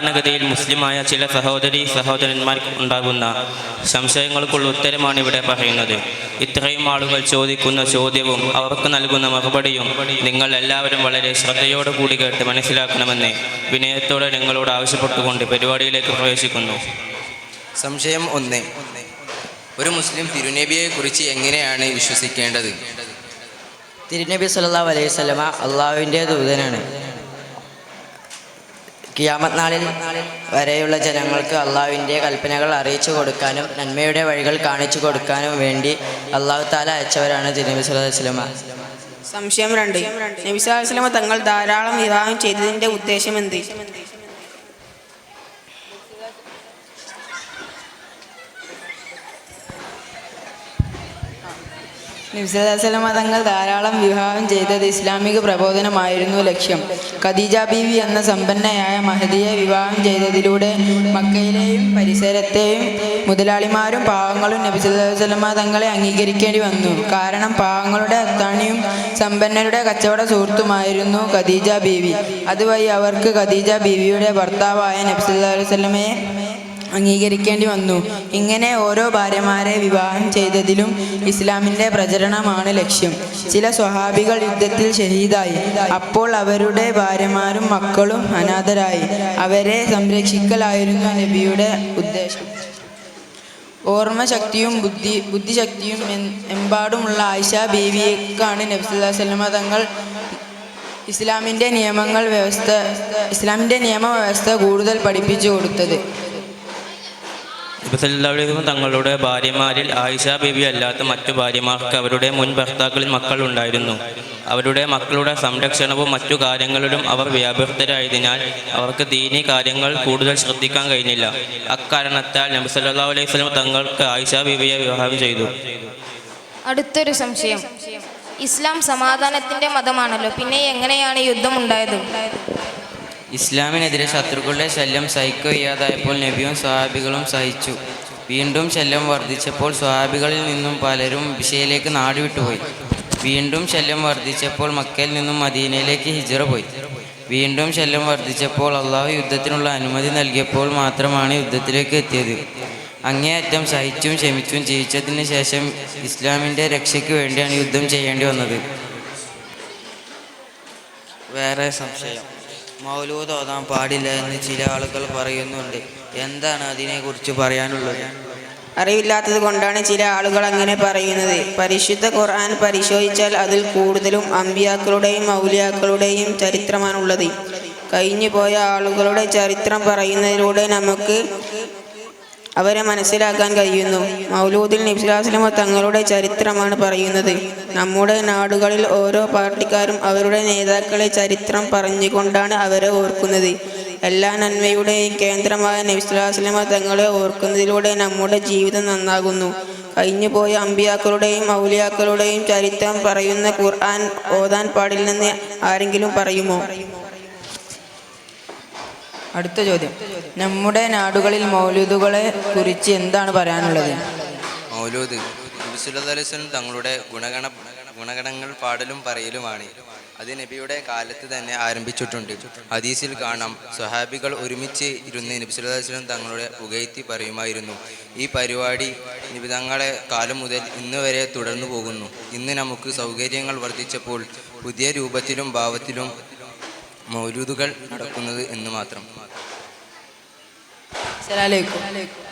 സാധാരണഗതിയിൽ മുസ്ലിമായ ചില സഹോദരി സഹോദരന്മാർക്ക് ഉണ്ടാകുന്ന സംശയങ്ങൾക്കുള്ള ഉത്തരമാണ് ഇവിടെ പറയുന്നത്. ഇത്രയും ആളുകൾ ചോദിക്കുന്ന ചോദ്യവും അവർക്ക് നൽകുന്ന മറുപടിയും നിങ്ങൾ എല്ലാവരും വളരെ ശ്രദ്ധയോടെ കൂടി കേട്ട് മനസ്സിലാക്കണമെന്ന് വിനയത്തോടെ നിങ്ങളോട് ആവശ്യപ്പെട്ടുകൊണ്ട് പരിപാടിയിലേക്ക് പ്രവേശിക്കുന്നു. സംശയം ഒന്ന്. ഒരു മുസ്ലിം തിരുനബിയെ കുറിച്ച് എങ്ങനെയാണ് വിശ്വസിക്കേണ്ടത്? തിരുനബി സല്ലാ അലൈഹി സ്വലമ അള്ളാഹുവിന്റെ ദൂതനാണ്. കിയാമത്ത് നാളിൽ വരെയുള്ള ജനങ്ങൾക്ക് അള്ളാഹുവിന്റെ കൽപ്പനകൾ അറിയിച്ചു കൊടുക്കാനും നന്മയുടെ വഴികൾ കാണിച്ചു കൊടുക്കാനും വേണ്ടി അള്ളാഹു താല അയച്ചവരാണ് തിരുനബി സംശയം രണ്ട്. നബിസ്ലമ തങ്ങൾ ധാരാളം വിവാഹം ചെയ്തതിന്റെ ഉദ്ദേശം എന്ത്? നബ്സലമ തങ്ങൾ ധാരാളം വിവാഹം ചെയ്തത് ഇസ്ലാമിക പ്രബോധനമായിരുന്നു ലക്ഷ്യം. ഖദീജ ബീവി എന്ന സമ്പന്നയായ മഹദിയെ വിവാഹം ചെയ്തതിലൂടെ മക്കയിലെയും പരിസരത്തെയും മുതലാളിമാരും പാവങ്ങളും നബി വസല്ലമ തങ്ങളെ അംഗീകരിക്കേണ്ടി വന്നു. കാരണം പാവങ്ങളുടെ അത്താണിയും സമ്പന്നരുടെ കച്ചവട സുഹൃത്തുമായിരുന്നു ഖദീജ ബീവി. അതുവഴി അവർക്ക് ഖദീജ ബീവിയുടെ ഭർത്താവായ നബി വസല്ലമയെ അംഗീകരിക്കേണ്ടി വന്നു. ഇങ്ങനെ ഓരോ ഭാര്യമാരെ വിവാഹം ചെയ്തതിലും ഇസ്ലാമിന്റെ പ്രചരണമാണ് ലക്ഷ്യം. ചില സ്വഹാബികൾ യുദ്ധത്തിൽ ഷഹീദായി അപ്പോൾ അവരുടെ ഭാര്യമാരും മക്കളും അനാഥരായി. അവരെ സംരക്ഷിക്കലായിരുന്നു നബിയുടെ ഉദ്ദേശം. ഓർമ്മശക്തിയും ബുദ്ധി ബുദ്ധിശക്തിയും എമ്പാടുമുള്ള ആയിഷ ബേബിയേക്കാണ് നബ്സുല്ലാ സ്വലമ തങ്ങൾ ഇസ്ലാമിന്റെ നിയമങ്ങൾ വ്യവസ്ഥ ഇസ്ലാമിന്റെ നിയമവ്യവസ്ഥ കൂടുതൽ പഠിപ്പിച്ചു കൊടുത്തത്. ഇബ്സല്ലാഹുലിഹും തങ്ങളുടെ ഭാര്യമാരിൽ ആയിഷ ബീവി അല്ലാത്ത മറ്റു ഭാര്യമാർക്ക് അവരുടെ മുൻ ഭർത്താക്കളിൽ മക്കൾ ഉണ്ടായിരുന്നു അവരുടെ മക്കളുടെ സംരക്ഷണവും മറ്റു കാര്യങ്ങളിലും അവർ വ്യാപൃതരായതിനാൽ അവർക്ക് ദീനി കാര്യങ്ങൾ കൂടുതൽ ശ്രദ്ധിക്കാൻ കഴിഞ്ഞില്ല. അക്കാരണത്താൽ നബി സല്ലല്ലാഹു അലൈഹി സ്വലം തങ്ങൾക്ക് ആയിഷ ബിബിയെ വിവാഹം ചെയ്തു. അടുത്തൊരു സംശയം. ഇസ്ലാം സമാധാനത്തിന്റെ മതമാണല്ലോ. പിന്നെ എങ്ങനെയാണ് യുദ്ധം ഉണ്ടായത് ഇസ്ലാമിനെതിരെ ശത്രുക്കളുടെ ശല്യം സഹിക്കുകയ്യാതായപ്പോൾ നബിയും സ്വഹാബികളും സഹിച്ചു. വീണ്ടും ശല്യം വർദ്ധിച്ചപ്പോൾ സ്വഹാബികളിൽ നിന്നും പലരും ബിഷയിലേക്ക് നാടുവിട്ടുപോയി. വീണ്ടും ശല്യം വർദ്ധിച്ചപ്പോൾ മക്കയിൽ നിന്നും മദീനയിലേക്ക് ഹിജറ പോയി. വീണ്ടും ശല്യം വർദ്ധിച്ചപ്പോൾ അള്ളാഹു യുദ്ധത്തിനുള്ള അനുമതി നൽകിയപ്പോൾ മാത്രമാണ് യുദ്ധത്തിലേക്ക് എത്തിയത്. അങ്ങേയറ്റം സഹിച്ചും ക്ഷമിച്ചും ജീവിച്ചതിന് ശേഷം ഇസ്ലാമിന്റെ രക്ഷയ്ക്ക് വേണ്ടിയാണ് യുദ്ധം ചെയ്യേണ്ടി വന്നത്. വേറെ സംശയം? മൗലൂദ് ഓതാൻ പാടില്ല എന്ന് ചില ആളുകൾ പറയുന്നുണ്ട്. എന്താണ് അതിനെക്കുറിച്ച് പറയാനുള്ളത്? അറിവില്ലാത്തത് കൊണ്ടാണ് ചില ആളുകൾ അങ്ങനെ പറയുന്നത്. പരിശുദ്ധ ഖുർആൻ പരിശോധിച്ചാൽ അതിൽ കൂടുതലും അമ്പിയാക്കളുടെയും മൗലിയാക്കളുടെയും ചരിത്രമാണുള്ളത്. കഴിഞ്ഞു പോയ ആളുകളുടെ ചരിത്രം പറയുന്നതിലൂടെ നമുക്ക് അവരെ മനസ്സിലാക്കാൻ കഴിയുന്നു. മൗലൂദിൽ നിബ്സുലാസ്ലമ തങ്ങളുടെ ചരിത്രമാണ് പറയുന്നത്. നമ്മുടെ നാടുകളിൽ ഓരോ പാർട്ടിക്കാരും അവരുടെ നേതാക്കളെ ചരിത്രം പറഞ്ഞുകൊണ്ടാണ് അവരെ ഓർക്കുന്നത്. എല്ലാ നന്മയുടെയും കേന്ദ്രമായ നബ്സുലാസ്ലമ തങ്ങളെ ഓർക്കുന്നതിലൂടെ നമ്മുടെ ജീവിതം നന്നാകുന്നു. കഴിഞ്ഞുപോയ അമ്പിയാക്കളുടെയും മൗലിയാക്കളുടെയും ചരിത്രം പറയുന്ന ഖുർആൻ ഓതാൻ പാടില്ലെന്ന് ആരെങ്കിലും പറയുമോ? അടുത്ത ചോദ്യം. നമ്മുടെ നാടുകളിൽ മൗലൂദുകളെ കുറിച്ച് എന്താണ് പറയാനുള്ളത്? മൗലൂദ് തങ്ങളുടെ ഗുണഗണ ഗുണഗണങ്ങൾ പാടലും പറയലുമാണ്. അത് നബിയുടെ കാലത്ത് തന്നെ ആരംഭിച്ചിട്ടുണ്ട്. ഹദീസിൽ കാണാം സ്വഹാബികൾ ഒരുമിച്ച് ഇരുന്ന് നബിസുല്ലാസ്ലം തങ്ങളുടെ പുകയത്തി പറയുമായിരുന്നു ഈ പരിപാടി നിബിതങ്ങളെ കാലം മുതൽ ഇന്ന് വരെ തുടർന്നു പോകുന്നു. ഇന്ന് നമുക്ക് സൗകര്യങ്ങൾ വർദ്ധിച്ചപ്പോൾ പുതിയ രൂപത്തിലും ഭാവത്തിലും മൗലൂദുകൾ നടക്കുന്നത് എന്ന് മാത്രം. അലൈക്കും.